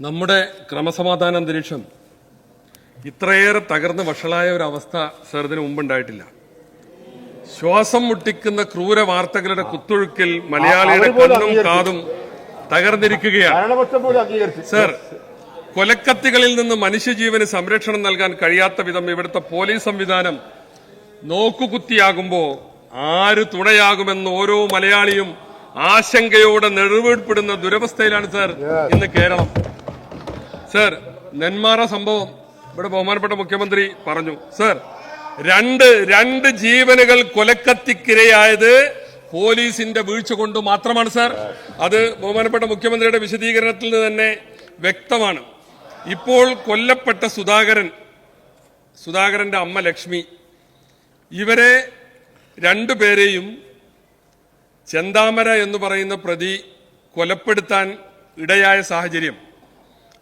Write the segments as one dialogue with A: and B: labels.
A: നമ്മുടെ ക്രമസമാധാന അന്തരീക്ഷം ഇത്രയേറെ തകർന്ന് വഷളായ ഒരു അവസ്ഥ സാറിന് മുമ്പുണ്ടായിട്ടില്ല. ശ്വാസം മുട്ടിക്കുന്ന ക്രൂര വാർത്തകളുടെ കുത്തൊഴുക്കിൽ മലയാളിയുടെ കണ്ണും കാതും തകർന്നിരിക്കുകയാണ്. സർ കൊലക്കത്തികളിൽ നിന്ന് മനുഷ്യജീവന് സംരക്ഷണം നൽകാൻ കഴിയാത്ത വിധം ഇവിടുത്തെ പോലീസ് സംവിധാനം നോക്കുകുത്തിയാകുമ്പോ ആര് തുണയാകുമെന്ന് ഓരോ മലയാളിയും ആശങ്കയോടെ നെടുവീഴ്പ്പെടുന്ന ദുരവസ്ഥയിലാണ് സർ ഇന്ന് കേരളം. സർ നെന്മാറ സംഭവം. ഇവിടെ ബഹുമാനപ്പെട്ട മുഖ്യമന്ത്രി പറഞ്ഞു. സർ രണ്ട് രണ്ട് ജീവനുകൾ കൊലക്കത്തിക്കിരയായത് പോലീസിന്റെ വീഴ്ച കൊണ്ട് മാത്രമാണ് സാർ. അത് ബഹുമാനപ്പെട്ട മുഖ്യമന്ത്രിയുടെ വിശദീകരണത്തിൽ നിന്ന് തന്നെ വ്യക്തമാണ്. ഇപ്പോൾ കൊല്ലപ്പെട്ട സുധാകരൻ സുധാകരന്റെ അമ്മ ലക്ഷ്മി ഇവരെ രണ്ടുപേരെയും ചെന്താമര എന്ന് പറയുന്ന പ്രതി കൊലപ്പെടുത്താൻ ഇടയായ സാഹചര്യം.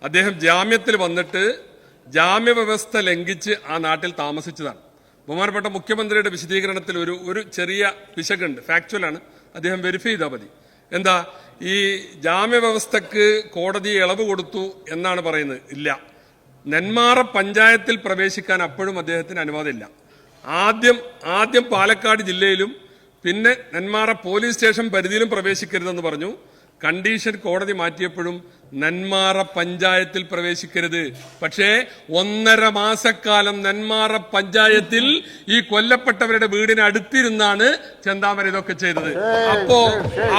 A: അദ്ദേഹം ജാമ്യത്തിൽ വന്നിട്ട് ജാമ്യവ്യവസ്ഥ ലംഘിച്ച് ആ നാട്ടിൽ താമസിച്ചതാണ്. ബഹുമാനപ്പെട്ട മുഖ്യമന്ത്രിയുടെ വിശദീകരണത്തിൽ ഒരു ഒരു ചെറിയ പിശകുണ്ട്. ഫാക്ച്വലാണ് അദ്ദേഹം വെരിഫൈ ചെയ്താൽ മതി. എന്താ? ഈ ജാമ്യവ്യവസ്ഥക്ക് കോടതി ഇളവ് കൊടുത്തു എന്നാണ് പറയുന്നത്. ഇല്ല. നെന്മാറ പഞ്ചായത്തിൽ പ്രവേശിക്കാൻ അപ്പോഴും അദ്ദേഹത്തിന് അനുവാദമില്ല. ആദ്യം ആദ്യം പാലക്കാട് ജില്ലയിലും പിന്നെ നെന്മാറ പോലീസ് സ്റ്റേഷൻ പരിധിയിലും പ്രവേശിക്കരുതെന്ന് പറഞ്ഞു. കണ്ടീഷൻ കോടതി മാറ്റിയപ്പോഴും നെന്മാറ പഞ്ചായത്തിൽ പ്രവേശിക്കരുത്. പക്ഷേ ഒന്നര മാസക്കാലം നെന്മാറ പഞ്ചായത്തിൽ ഈ കൊല്ലപ്പെട്ടവരുടെ വീടിന് അടുത്തിരുന്നാണ് ചെന്താമര ഇതൊക്കെ ചെയ്തത്. അപ്പോ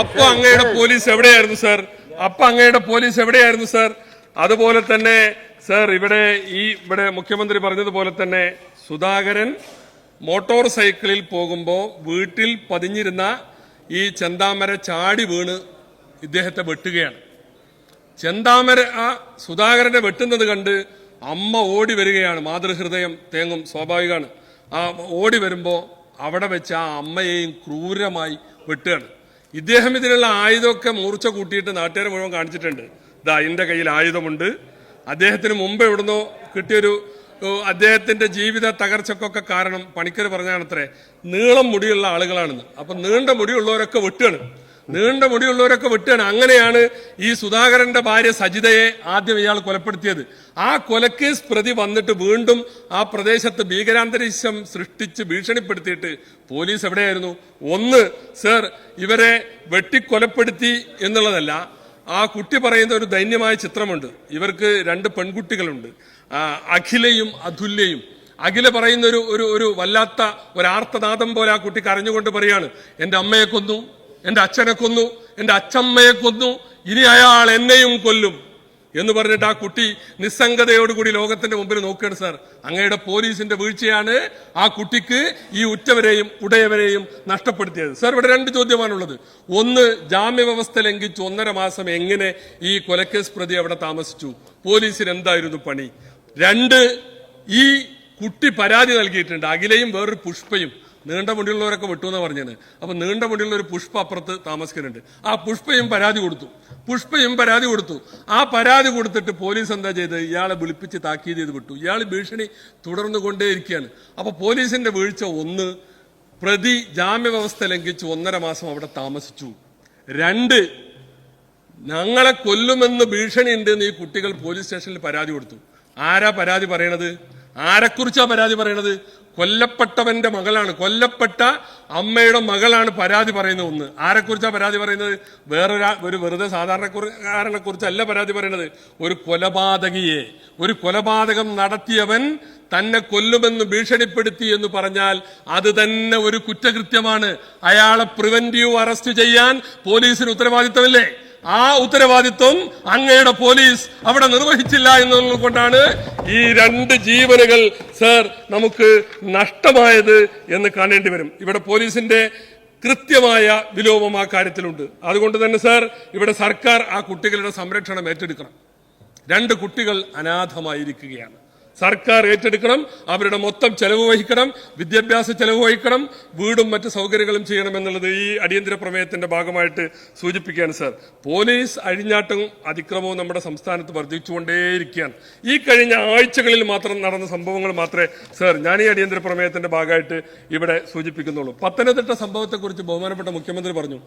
A: അപ്പൊ അങ്ങയുടെ പോലീസ് എവിടെയായിരുന്നു സർ? അപ്പൊ അങ്ങയുടെ പോലീസ് എവിടെയായിരുന്നു സർ? അതുപോലെ തന്നെ സർ ഇവിടെ ഈ ഇവിടെ മുഖ്യമന്ത്രി പറഞ്ഞതുപോലെ തന്നെ സുധാകരൻ മോട്ടോർ സൈക്കിളിൽ പോകുമ്പോൾ വീട്ടിൽ പതിഞ്ഞിരുന്ന ഈ ചെന്താമര ചാടി വീണ് ഇദ്ദേഹത്തെ വെട്ടുകയാണ്. ചെന്താമര ആ സുധാകരനെ വെട്ടുന്നത് കണ്ട് അമ്മ ഓടി വരികയാണ്. മാതൃഹൃദയം തേങ്ങും സ്വാഭാവികമാണ്. ആ ഓടി വരുമ്പോൾ അവിടെ വെച്ച് ആ അമ്മയെയും ക്രൂരമായി വെട്ടുകയാണ്. ഇദ്ദേഹം ഇതിനുള്ള ആയുധമൊക്കെ മൂർച്ച കൂട്ടിയിട്ട് നാട്ടുകാരെ മുഴുവൻ കാണിച്ചിട്ടുണ്ട്. ഇതാ എന്റെ കയ്യിൽ ആയുധമുണ്ട്. അദ്ദേഹത്തിന് മുമ്പ് എവിടുന്നോ കിട്ടിയൊരു അദ്ദേഹത്തിന്റെ ജീവിത തകർച്ചക്കൊക്കെ കാരണം പണിക്കർ പറഞ്ഞാണത്രേ നീളം മുടിയുള്ള ആളുകളാണെന്ന്. അപ്പൊ നീണ്ട മുടിയുള്ളവരൊക്കെ വെട്ടുകയാണ്. നീണ്ട മുടിയുള്ളവരൊക്കെ വെട്ടുകയാണ് അങ്ങനെയാണ് ഈ സുധാകരന്റെ ഭാര്യ സജിതയെ ആദ്യം ഇയാൾ കൊലപ്പെടുത്തിയത്. ആ കൊലക്കേസ് പ്രതി വന്നിട്ട് വീണ്ടും ആ പ്രദേശത്ത് ഭീകരാന്തരീക്ഷം സൃഷ്ടിച്ച് ഭീഷണിപ്പെടുത്തിയിട്ട് പോലീസ് എവിടെയായിരുന്നു? ഒന്ന് സർ ഇവരെ വെട്ടിക്കൊലപ്പെടുത്തി എന്നുള്ളതല്ല ആ കുട്ടി പറയുന്ന ഒരു ദൈന്യമായ ചിത്രമുണ്ട്. ഇവർക്ക് രണ്ട് പെൺകുട്ടികളുണ്ട്. അഖിലയും അതുല്യയും. അഖില പറയുന്ന ഒരു ഒരു വല്ലാത്ത ഒരു ആർത്തനാദം പോലെ ആ കുട്ടി കരഞ്ഞുകൊണ്ട് പറയാണ് എന്റെ അമ്മയെ കൊന്നു എന്റെ അച്ഛനെ കൊന്നു എന്റെ അച്ഛമ്മയെ കൊന്നു ഇനി അയാൾ എന്നെയും കൊല്ലും. എന്ന് പറഞ്ഞിട്ട് ആ കുട്ടി നിസ്സംഗതയോടുകൂടി ലോകത്തിന്റെ മുമ്പിൽ നോക്കുകയാണ് സാർ. അങ്ങയുടെ പോലീസിന്റെ വീഴ്ചയാണ് ആ കുട്ടിക്ക് ഈ ഉറ്റവരെയും ഉടയവരെയും നഷ്ടപ്പെടുത്തിയത്. സാർ ഇവിടെ രണ്ട് ചോദ്യമാണുള്ളത്. ഒന്ന് ജാമ്യവ്യവസ്ഥ ലംഘിച്ചു ഒന്നര മാസം എങ്ങനെ ഈ കൊലക്കേസ് പ്രതി അവിടെ താമസിച്ചു? പോലീസിന് എന്തായിരുന്നു പണി? രണ്ട് ഈ കുട്ടി പരാതി നൽകിയിട്ടുണ്ട്. അഖിലയും വേറൊരു പുഷ്പയും. നീണ്ട മുടിയുള്ളവരൊക്കെ വിട്ടു എന്ന് പറഞ്ഞത് അപ്പൊ നീണ്ട മുടിയുള്ള ഒരു പുഷ്പ അപ്പുറത്ത് താമസിക്കുന്നുണ്ട്. ആ പുഷ്പയും പരാതി കൊടുത്തു. പുഷ്പയും പരാതി കൊടുത്തു. ആ പരാതി കൊടുത്തിട്ട് പോലീസ് എന്താ ചെയ്ത് ഇയാളെ വിളിപ്പിച്ച് താക്കീത് ചെയ്ത് വിട്ടു. ഇയാൾ ഭീഷണി തുടർന്നു കൊണ്ടേയിരിക്കുകയാണ്. അപ്പോൾ പോലീസിന്റെ വീഴ്ച ഒന്ന് പ്രതി ജാമ്യവ്യവസ്ഥ ലംഘിച്ച് ഒന്നര മാസം അവിടെ താമസിച്ചു. രണ്ട് ഞങ്ങളെ കൊല്ലുമെന്ന് ഭീഷണി ഉണ്ട് ഈ കുട്ടികൾ പോലീസ് സ്റ്റേഷനിൽ പരാതി കൊടുത്തു. ആരാ പരാതി പറയണത്? ആരെക്കുറിച്ചാ പരാതി പറയണത്? കൊല്ലപ്പെട്ടവന്റെ മകളാണ്. കൊല്ലപ്പെട്ട അമ്മയുടെ മകളാണ് പരാതി പറയുന്നത് ഒന്ന്. ആരെക്കുറിച്ചാണ് പരാതി പറയുന്നത്? വേറൊരാ ഒരു വെറുതെ സാധാരണക്കാരനെ കുറിച്ചല്ല പരാതി പറയുന്നത് ഒരു കൊലപാതകിയെ. ഒരു കൊലപാതകം നടത്തിയവൻ തന്നെ കൊല്ലുമെന്ന് ഭീഷണിപ്പെടുത്തി എന്ന് പറഞ്ഞാൽ അത് തന്നെ ഒരു കുറ്റകൃത്യമാണ്. അയാളെ പ്രിവന്റീവ് അറസ്റ്റ് ചെയ്യാൻ പോലീസിന് ഉത്തരവാദിത്തമില്ലേ? ആ ഉത്തരവാദിത്വം അങ്ങയുടെ പോലീസ് അവിടെ നിർവഹിച്ചില്ല എന്നുള്ളത് കൊണ്ടാണ് ഈ രണ്ട് ജീവനുകൾ സർ നമുക്ക് നഷ്ടമായത് എന്ന് കാണേണ്ടി വരും. ഇവിടെ പോലീസിന്റെ കൃത്യമായ വിലോപം ആ കാര്യത്തിലുണ്ട്. അതുകൊണ്ട് തന്നെ സർ ഇവിടെ സർക്കാർ ആ കുട്ടികളുടെ സംരക്ഷണം ഏറ്റെടുക്കണം. രണ്ട് കുട്ടികൾ അനാഥമായിരിക്കുകയാണ്. സർക്കാർ ഏറ്റെടുക്കണം അവരുടെ മൊത്തം ചെലവ് വഹിക്കണം വിദ്യാഭ്യാസ ചെലവ് വഹിക്കണം വീടും മറ്റ് സൗകര്യങ്ങളും ചെയ്യണം എന്നുള്ളത് ഈ അടിയന്തര പ്രമേയത്തിന്റെ ഭാഗമായിട്ട് സൂചിപ്പിക്കുകയാണ് സർ. പോലീസ് അഴിഞ്ഞാട്ടവും അതിക്രമവും നമ്മുടെ സംസ്ഥാനത്ത് വർദ്ധിച്ചുകൊണ്ടേയിരിക്കുകയാണ്. ഈ കഴിഞ്ഞ ആഴ്ചകളിൽ മാത്രം നടന്ന സംഭവങ്ങൾ മാത്രമേ സർ ഞാൻ ഈ അടിയന്തര പ്രമേയത്തിന്റെ ഭാഗമായിട്ട് ഇവിടെ സൂചിപ്പിക്കുന്നുള്ളൂ. പത്തനംതിട്ട സംഭവത്തെക്കുറിച്ച് ബഹുമാനപ്പെട്ട മുഖ്യമന്ത്രി പറഞ്ഞു.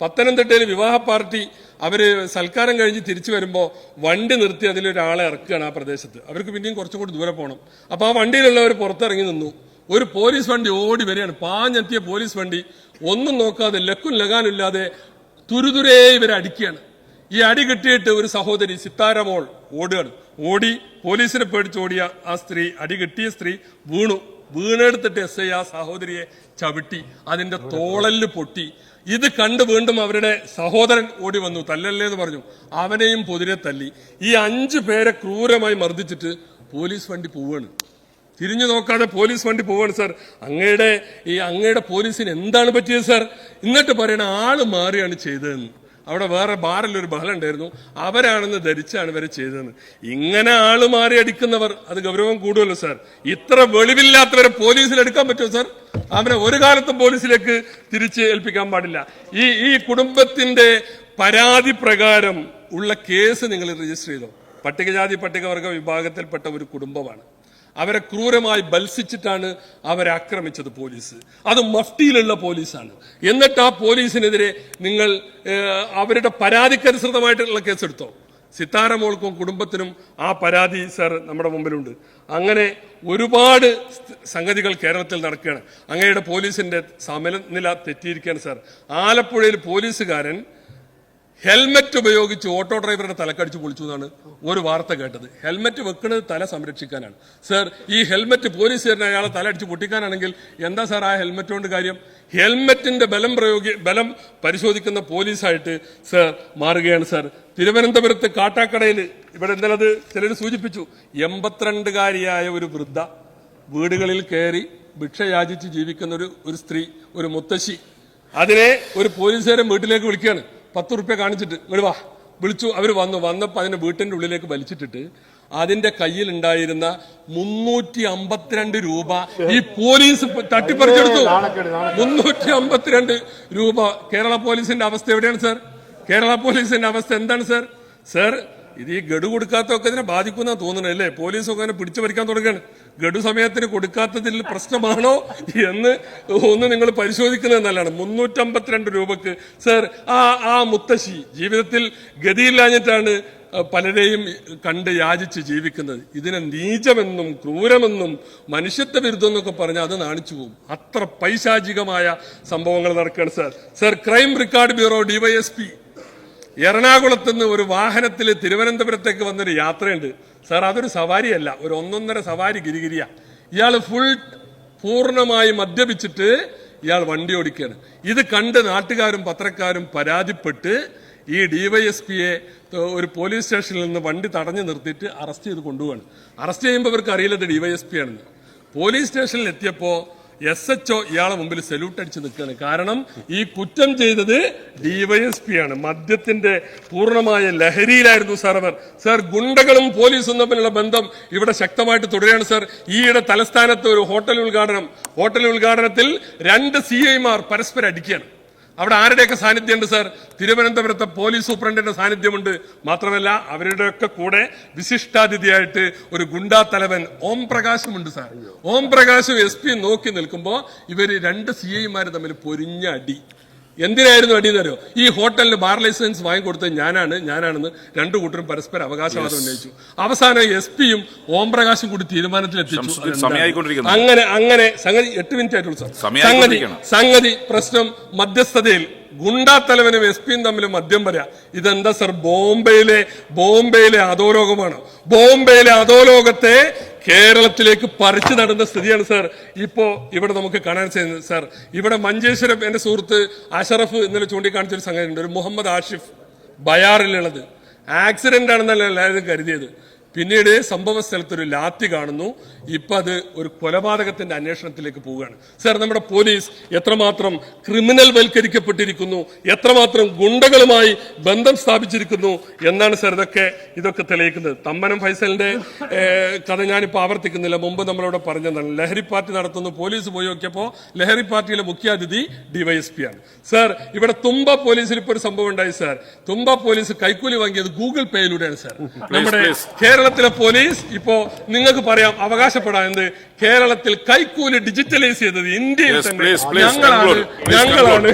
A: പത്തനംതിട്ടയിൽ വിവാഹ പാർട്ടി അവർ സൽക്കാരം കഴിഞ്ഞ് തിരിച്ചു വരുമ്പോൾ വണ്ടി നിർത്തി അതിലൊരാളെ ഇറക്കുകയാണ് ആ പ്രദേശത്ത്. അവർക്ക് പിന്നെയും കുറച്ചും കൂടി ദൂരെ പോകണം. അപ്പോൾ ആ വണ്ടിയിലുള്ളവർ പുറത്തിറങ്ങി നിന്നു. ഒരു പോലീസ് വണ്ടി ഓടി വരികയാണ്. പാഞ്ഞെത്തിയ പോലീസ് വണ്ടി ഒന്നും നോക്കാതെ ലക്കും ലഗാനില്ലാതെ തുരുതുരേ ഇവരെ അടിക്കുകയാണ്. ഈ അടി കിട്ടിയിട്ട് ഒരു സഹോദരി സിത്താരമോൾ ഓടുകയാണ്. ഓടി പോലീസിനെ പേടിച്ച് ഓടിയ ആ സ്ത്രീ അടി കിട്ടിയ സ്ത്രീ വീണു. വീണെടുത്തിട്ട് എസ് ഐ ആ സഹോദരിയെ ചവിട്ടി. അതിന്റെ തോളൽ പൊട്ടി. ഇത് കണ്ട് വീണ്ടും അവരുടെ സഹോദരൻ ഓടി വന്നു തല്ലല്ലേ എന്ന് പറഞ്ഞു. അവനെയും പൊതിരെ തല്ലി. ഈ അഞ്ചു പേരെ ക്രൂരമായി മർദ്ദിച്ചിട്ട് പോലീസ് വണ്ടി പോവാണ്. തിരിഞ്ഞു നോക്കാതെ പോലീസ് വണ്ടി പോവാണ് സാർ. അങ്ങയുടെ ഈ അങ്ങയുടെ പോലീസിന് എന്താണ് പറ്റിയത് സാർ? എന്നിട്ട് പറയണ ആൾ മാറിയാണ് ചെയ്തതെന്ന്. അവിടെ വേറെ ബാറിലൊരു ബഹളം ഉണ്ടായിരുന്നു അവരാണെന്ന് ധരിച്ചാണ് ഇവരെ ചെയ്തതെന്ന്. ഇങ്ങനെ ആൾ മാറി അടിക്കുന്നവർ അത് ഗൗരവം കൂടുമല്ലോ സാർ. ഇത്ര വെളിവില്ലാത്തവരെ പോലീസിൽ എടുക്കാൻ പറ്റുമോ സാർ? അവനെ ഒരു കാലത്തും പോലീസിലേക്ക് തിരിച്ച് ഏൽപ്പിക്കാൻ പാടില്ല. ഈ ഈ കുടുംബത്തിന്റെ പരാതി പ്രകാരം ഉള്ള കേസ് നിങ്ങൾ രജിസ്റ്റർ ചെയ്തോ? പട്ടികജാതി പട്ടികവർഗ വിഭാഗത്തിൽപ്പെട്ട ഒരു കുടുംബമാണ്. അവരെ ക്രൂരമായി ബത്സിച്ചിട്ടാണ് അവരെ ആക്രമിച്ചത് പോലീസ്. അത് മഫ്റ്റിയിലുള്ള പോലീസാണ്. എന്നിട്ട് ആ പോലീസിനെതിരെ നിങ്ങൾ അവരുടെ പരാതിക്കനുസൃതമായിട്ടുള്ള കേസെടുത്തോ? സിത്താരമോൾക്കും കുടുംബത്തിനും ആ പരാതി സർ നമ്മുടെ മുമ്പിലുണ്ട്. അങ്ങനെ ഒരുപാട് സംഗതികൾ കേരളത്തിൽ നടക്കുകയാണ്. അങ്ങയുടെ പോലീസിന്റെ സമനില തെറ്റിയിരിക്കുകയാണ് സാർ. ആലപ്പുഴയിൽ പോലീസുകാരൻ ഹെൽമറ്റ് ഉപയോഗിച്ച് ഓട്ടോ ഡ്രൈവറുടെ തലക്കടിച്ച് പൊളിച്ചു എന്നാണ് ഒരു വാർത്ത കേട്ടത്. ഹെൽമറ്റ് വെക്കുന്നത് തല സംരക്ഷിക്കാനാണ്. സർ ഈ ഹെൽമറ്റ് പോലീസുകാരനെ അയാളെ തലയടിച്ച് പൊട്ടിക്കാനാണെങ്കിൽ എന്താ സാർ ആ ഹെൽമറ്റ് കൊണ്ട് കാര്യം? ഹെൽമെറ്റിന്റെ ബലം പ്രയോഗി ബലം പരിശോധിക്കുന്ന പോലീസായിട്ട് സർ മാറുകയാണ് സർ. തിരുവനന്തപുരത്ത് കാട്ടാക്കടയിൽ ഇവിടെ ഇന്നലെ അത് ചിലർ സൂചിപ്പിച്ചു. എൺപത്തിരണ്ടുകാരിയായ ഒരു വൃദ്ധ വീടുകളിൽ കയറി ഭിക്ഷ യാചിച്ച് ജീവിക്കുന്ന ഒരു ഒരു സ്ത്രീ ഒരു മുത്തശ്ശി. അതിനെ ഒരു പോലീസുകാരൻ വീട്ടിലേക്ക് വിളിക്കുകയാണ്. പത്ത് റുപ്യ കാണിച്ചിട്ട് ഇങ്ങോട്ട് വാ വിളിച്ചു. അവർ വന്നു. വന്നപ്പോൾ അതിനെ വീട്ടിന്റെ ഉള്ളിലേക്ക് വലിച്ചിട്ടിട്ട് അതിന്റെ കയ്യിൽ ഉണ്ടായിരുന്ന മുന്നൂറ്റി അമ്പത്തിരണ്ട് രൂപ ഈ പോലീസ് തട്ടിപ്പറിച്ചെടുത്തു. മുന്നൂറ്റി അമ്പത്തിരണ്ട് രൂപ. കേരള പോലീസിന്റെ അവസ്ഥ എവിടെയാണ് സാർ? കേരള പോലീസിന്റെ അവസ്ഥ എന്താണ് സാർ? സാർ ഇത് ഈ ഗഡു കൊടുക്കാത്തൊക്കെ ഇതിനെ ബാധിക്കുന്ന തോന്നുന്നത് അല്ലേ? പോലീസൊക്കെ അതിനെ പിടിച്ചു പറിക്കാൻ തുടങ്ങുകയാണ്. ഗഡു സമയത്തിന് കൊടുക്കാത്തതിൽ പ്രശ്നമാണോ എന്ന് ഒന്ന് നിങ്ങൾ പരിശോധിക്കുന്നത് നല്ലതാണ്. മുന്നൂറ്റമ്പത്തിരണ്ട് രൂപക്ക്. സർ ആ ആ മുത്തശ്ശി ജീവിതത്തിൽ ഗതിയില്ലാഞ്ഞിട്ടാണ് പലരെയും കണ്ട് യാചിച്ച് ജീവിക്കുന്നത്. ഇതിനെ നീചമെന്നും ക്രൂരമെന്നും മനുഷ്യത്വ വിരുദ്ധം എന്നൊക്കെ പറഞ്ഞാൽ അത് നാണിച്ചു പോകും. അത്ര പൈശാചികമായ സംഭവങ്ങൾ നടക്കുകയാണ് sir. Sir crime record bureau DYSP എറണാകുളത്ത് നിന്ന് ഒരു വാഹനത്തിൽ തിരുവനന്തപുരത്തേക്ക് വന്നൊരു യാത്രയുണ്ട്. സാർ അതൊരു സവാരിയല്ല. ഒരു ഒന്നൊന്നര സവാരി ഗിരിഗിരിയ. ഇയാൾ ഫുൾ പൂർണമായി മദ്യപിച്ചിട്ട് ഇയാൾ വണ്ടി ഓടിക്കുകയാണ്. ഇത് കണ്ട് നാട്ടുകാരും പത്രക്കാരും പരാതിപ്പെട്ട് ഈ ഡിവൈഎസ്പിയെ ഒരു പോലീസ് സ്റ്റേഷനിൽ നിന്ന് വണ്ടി തടഞ്ഞു നിർത്തിയിട്ട് അറസ്റ്റ് ചെയ്ത് കൊണ്ടുപോവാണ്. അറസ്റ്റ് ചെയ്യുമ്പോൾ ഇവർക്ക് അറിയില്ല ഇത് ഡിവൈഎസ്പി ആണെന്ന്. പോലീസ് സ്റ്റേഷനിൽ എത്തിയപ്പോൾ എസ് എച്ച് ഒ ഇയാളെ മുമ്പിൽ സല്യൂട്ട് അടിച്ച് നിൽക്കുകയാണ്. കാരണം ഈ കുറ്റം ചെയ്തത് ഡിവൈഎസ്പി ആണ്. മദ്യത്തിന്റെ പൂർണമായ ലഹരിയിലായിരുന്നു സാർ അവർ. സാർ ഗുണ്ടകളും പോലീസും തമ്മിലുള്ള ബന്ധം ഇവിടെ ശക്തമായിട്ട് തുടരുകയാണ് സാർ. ഈയിടെ തലസ്ഥാനത്ത് ഒരു ഹോട്ടൽ ഉദ്ഘാടനം. ഹോട്ടൽ ഉദ്ഘാടനത്തിൽ രണ്ട് സി ഐമാർ പരസ്പരം അടിക്കുകയാണ്. അവിടെ ആരുടെയൊക്കെ സാന്നിധ്യമുണ്ട് സാർ? തിരുവനന്തപുരത്തെ പോലീസ് സൂപ്രണ്ടിന്റെ സാന്നിധ്യമുണ്ട്. മാത്രമല്ല അവരുടെയൊക്കെ കൂടെ വിശിഷ്ടാതിഥിയായിട്ട് ഒരു ഗുണ്ടാ തലവൻ ഓം പ്രകാശുമുണ്ട് സാർ. ഓം പ്രകാശും എസ് പി നോക്കി നിൽക്കുമ്പോൾ ഇവർ രണ്ട് സി ഐമാർ തമ്മിൽ പൊരിഞ്ഞ അടി. എന്തിനായിരുന്നു അടി തരോ ഈ ഹോട്ടലിന് ബാർ ലൈസൻസ് വാങ്ങിക്കൊടുത്തത് ഞാനാണ് ഞാനാണെന്ന് രണ്ടു കൂട്ടരും പരസ്പരം അവകാശവാദം ഉന്നയിച്ചു. അവസാനം എസ് പിയും ഓം പ്രകാശും കൂടി തീരുമാനത്തിലെത്തിച്ചു. അങ്ങനെ അങ്ങനെ സംഗതി എട്ട് മിനിറ്റ് ആയിട്ടുള്ളൂ സാർ. സംഗതി. സംഗതി പ്രശ്നം മധ്യസ്ഥതയിൽ. ഗുണ്ടാ തലവനും എസ് പിയും തമ്മിൽ മദ്യം പറയാം. ഇതെന്താ സർ ബോംബെയിലെ ബോംബെയിലെ അധോലോകമാണ്. ബോംബെയിലെ അധോലോകത്തെ കേരളത്തിലേക്ക് പറിച്ചു നടന്ന സ്ഥിതിയാണ് സാർ. ഇപ്പോ ഇവിടെ നമുക്ക് കാണാൻ ചെയ്യുന്നത് സാർ. ഇവിടെ മഞ്ചേശ്വരം എന്റെ സുഹൃത്ത് അഷറഫ് ഇന്നലെ ചൂണ്ടിക്കാണിച്ച ഒരു സംഗതി ഉണ്ട് ഒരു മുഹമ്മദ് ആഷിഫ് ബയാറിലുള്ളത്. ആക്സിഡന്റ് ആണെന്നല്ല എല്ലാവരും കരുതിയത്. പിന്നീട് സംഭവ സ്ഥലത്ത് ഒരു ലാത്തി കാണുന്നു. ഇപ്പൊ അത് ഒരു കൊലപാതകത്തിന്റെ അന്വേഷണത്തിലേക്ക് പോവുകയാണ്. സാർ നമ്മുടെ പോലീസ് എത്രമാത്രം ക്രിമിനൽ വൽക്കരിക്കപ്പെട്ടിരിക്കുന്നു എത്രമാത്രം ഗുണ്ടകളുമായി ബന്ധം സ്ഥാപിച്ചിരിക്കുന്നു എന്നാണ് സാർ ഇതൊക്കെ ഇതൊക്കെ തെളിയിക്കുന്നത്. തമ്മനം ഫൈസലിന്റെ കഥ ഞാനിപ്പോൾ ആവർത്തിക്കുന്നില്ല. മുമ്പ് നമ്മളോട് പറഞ്ഞതാണ് ലഹരി പാർട്ടി നടത്തുന്നു പോലീസ് പോയി നോക്കിയപ്പോൾ ലഹരി പാർട്ടിയിലെ മുഖ്യാതിഥി ഡിവൈഎസ്പി ആണ് സാർ ഇവിടെ തുമ്പ പോലീസിൽ ഇപ്പോൾ ഒരു സംഭവം ഉണ്ടായി സാർ. തുമ്പ പോലീസ് കൈക്കൂലി വാങ്ങിയത് ഗൂഗിൾ പേയിലൂടെയാണ് സാർ. നമ്മുടെ കേരളത്തിലെ പോലീസ് ഇപ്പോ നിങ്ങൾക്ക് പറയാം അവകാശപ്പെടാം എന്ത് കേരളത്തിൽ കൈക്കൂലി ഡിജിറ്റലൈസ് ചെയ്തത് ഇന്ത്യയിൽ തന്നെ. ഞങ്ങളാണ്. ഞങ്ങളാണ്.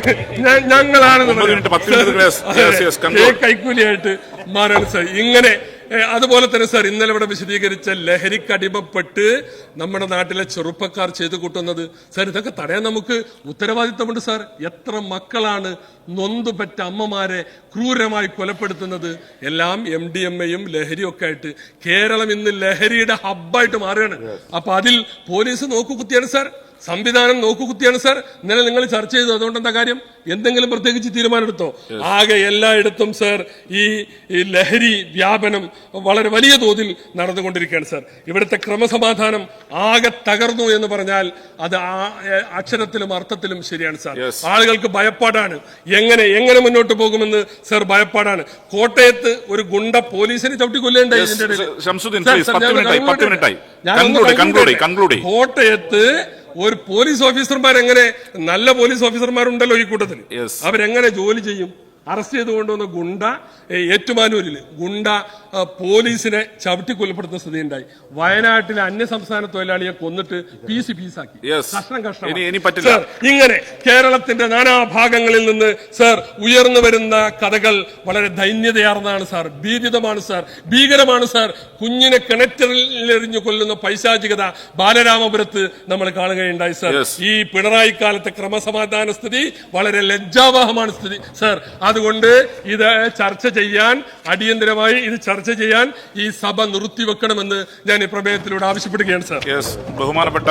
A: ഞങ്ങളാണ്. കൈക്കൂലിയായിട്ട് മാറാൻ സാധിക്കും ഇങ്ങനെ അതുപോലെ തന്നെ സാർ ഇന്നലെ ഇവിടെ വിശദീകരിച്ച ലഹരിക്കടിമപ്പെട്ട് നമ്മുടെ നാട്ടിലെ ചെറുപ്പക്കാർ ചെയ്തു കൂട്ടുന്നത്. സാർ ഇതൊക്കെ തടയാൻ നമുക്ക് ഉത്തരവാദിത്തമുണ്ട് സാർ. എത്ര മക്കളാണ് നൊന്തുപെറ്റ അമ്മമാരെ ക്രൂരമായി കൊലപ്പെടുത്തുന്നത്. എല്ലാം എം ഡി എം എയും ലഹരിയും ഒക്കെ ആയിട്ട് കേരളം ഇന്ന് ലഹരിയുടെ ഹബ്ബായിട്ട് മാറുകയാണ്. അപ്പൊ അതിൽ പോലീസ് നോക്കുകുത്തിയാണ് സാർ. സംവിധാനം നോക്കുകുത്തിയാണ് സർ. ഇന്നലെ നിങ്ങൾ ചർച്ച ചെയ്തു. അതുകൊണ്ട് എന്താ കാര്യം? എന്തെങ്കിലും പ്രത്യേകിച്ച് തീരുമാനമെടുത്തോ? ആകെ എല്ലായിടത്തും സർ ഈ ലഹരി വ്യാപനം വളരെ വലിയ തോതിൽ നടന്നുകൊണ്ടിരിക്കുകയാണ് സാർ. ഇവിടുത്തെ ക്രമസമാധാനം ആകെ തകർന്നു എന്ന് പറഞ്ഞാൽ അത് അക്ഷരത്തിലും അർത്ഥത്തിലും ശരിയാണ് സർ. ആളുകൾക്ക് ഭയപ്പാടാണ്. എങ്ങനെ എങ്ങനെ മുന്നോട്ട് പോകുമെന്ന് സർ ഭയപ്പാടാണ്. കോട്ടയത്ത് ഒരു ഗുണ്ട പോലീസിനെ
B: ചവിട്ടിക്കൊല്ലേണ്ടത്
A: ഇതിന്റെ ഇടയിൽ. കോട്ടയത്ത് ഒരു പോലീസ് ഓഫീസർമാർ എങ്ങനെ നല്ല പോലീസ് ഓഫീസർമാരുണ്ടല്ലോ ഈ കൂട്ടത്തിൽ. അവരെങ്ങനെ ജോലി ചെയ്യും? അറസ്റ്റ് ചെയ്ത് കൊണ്ടുവന്ന ഗുണ്ട ഏറ്റുമാനൂരിൽ ഗുണ്ട പോലീസിനെ ചവിട്ടി കൊലപ്പെടുത്തുന്ന സ്ഥിതി ഉണ്ടായി വയനാട്ടിലെ അന്യ സംസ്ഥാന തൊഴിലാളിയെ കൊന്നിട്ട് പീസ് പീസാക്കി. കഷ്ണം കഷ്ണം. സർ ഇങ്ങനെ കേരളത്തിന്റെ നാനാഭാഗങ്ങളിൽ നിന്ന് സർ ഉയർന്നു വരുന്ന കഥകൾ വളരെ ദൈന്യതയാർന്നതാണ് സാർ. ഭീതിതമാണ് സാർ. ഭീകരമാണ് സാർ. കുഞ്ഞിനെ കിണറ്റിൽ എറിഞ്ഞു കൊല്ലുന്ന പൈശാചികത ബാലരാമപുരത്ത് നമ്മൾ കാണുകയുണ്ടായി സാർ. ഈ പിണറായി കാലത്തെ ക്രമസമാധാന സ്ഥിതി വളരെ ലജ്ജാവഹമാണ് സ്ഥിതി. സാർ അതുകൊണ്ട് ഇത് ചർച്ച ചെയ്യാൻ അടിയന്തരമായി ഇത് ചർച്ച ചെയ്യാൻ ഈ സഭ നിർത്തിവെക്കണമെന്ന് ഞാൻ ഈ പ്രമേയത്തിലൂടെ ആവശ്യപ്പെടുകയാണ് സർ.
B: ബഹുമാനപ്പെട്ട